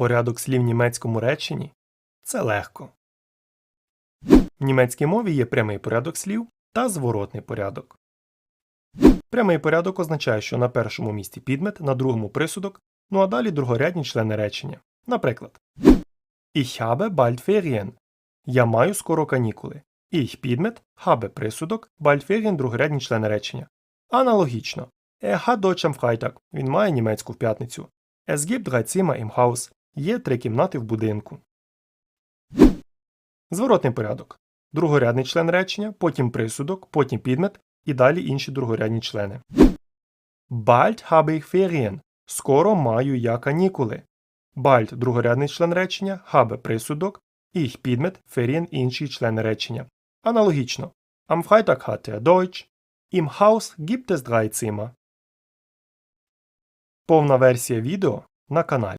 Порядок слів німецькому реченні це легко. В німецькій мові є прямий порядок слів та зворотний порядок. Прямий порядок означає, що на першому місці підмет, на другому присудок, ну а далі другорядні члени речення. Наприклад, Ich habe bald Ferien. Я маю скоро канікули. Ich підмет, habe присудок, bald Ferien другорядні члени речення. Аналогічно. Er hat Deutsch am Freitag. Він має німецьку в п'ятницю. Es gibt drei Zimmer im Haus. Є три кімнати в будинку. Зворотний порядок. Другорядний член речення, потім присудок, потім підмет і далі інші другорядні члени. Bald habe ich Ferien. Скоро маю я канікули. Bald – другорядний член речення, habe – присудок, ich – підмет, Ferien – інші члени речення. Аналогічно. Am Freitag hatte er Deutsch. Im Haus gibt es drei Zimmer. Повна версія відео на каналі.